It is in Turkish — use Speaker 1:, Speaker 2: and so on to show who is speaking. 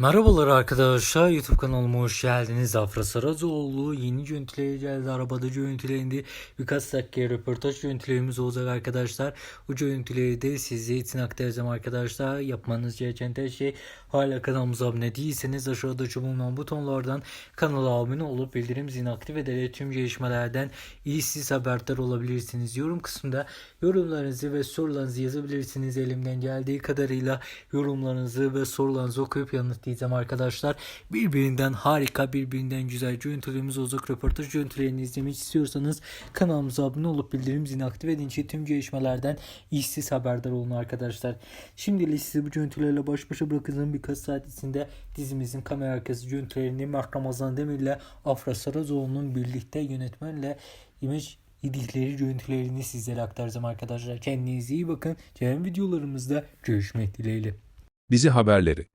Speaker 1: Merhabalar arkadaşlar YouTube kanalıma hoş geldiniz. Afra Saracoğlu yeni görüntüleri geldi. Arabada görüntülerinde birkaç dakika röportaj görüntülerimiz olacak arkadaşlar. Bu görüntüleri de size için aktaracağım arkadaşlar. Yapmanız gereken tek şey hala kanalımıza abone değilseniz aşağıda bulunan butonlardan kanala abone olup bildirim zilini aktif ederek tüm gelişmelerden iyi siz haberdar olabilirsiniz. Yorum kısmında yorumlarınızı ve sorularınızı yazabilirsiniz. Elimden geldiği kadarıyla yorumlarınızı ve sorularınızı okuyup yanıtlayacağım arkadaşlar. Birbirinden harika, birbirinden güzel görüntülerimiz olacak. Röportaj görüntülerini izlemek istiyorsanız kanalımıza abone olup bildirim zilini aktif edince tüm gelişmelerden işsiz haberdar olun arkadaşlar. Şimdilik sizi bu görüntülerle baş başa bırakacağım. Birkaç saat içinde dizimizin kamera arkası görüntülerini Mert Ramazan Demir'le Afra Saracoğlu'nun birlikte yönetmenle imaj idikleri görüntülerini sizlere aktaracağım arkadaşlar. Kendinize iyi bakın. Diğer videolarımızda görüşmek dileğiyle.
Speaker 2: Dizi haberleri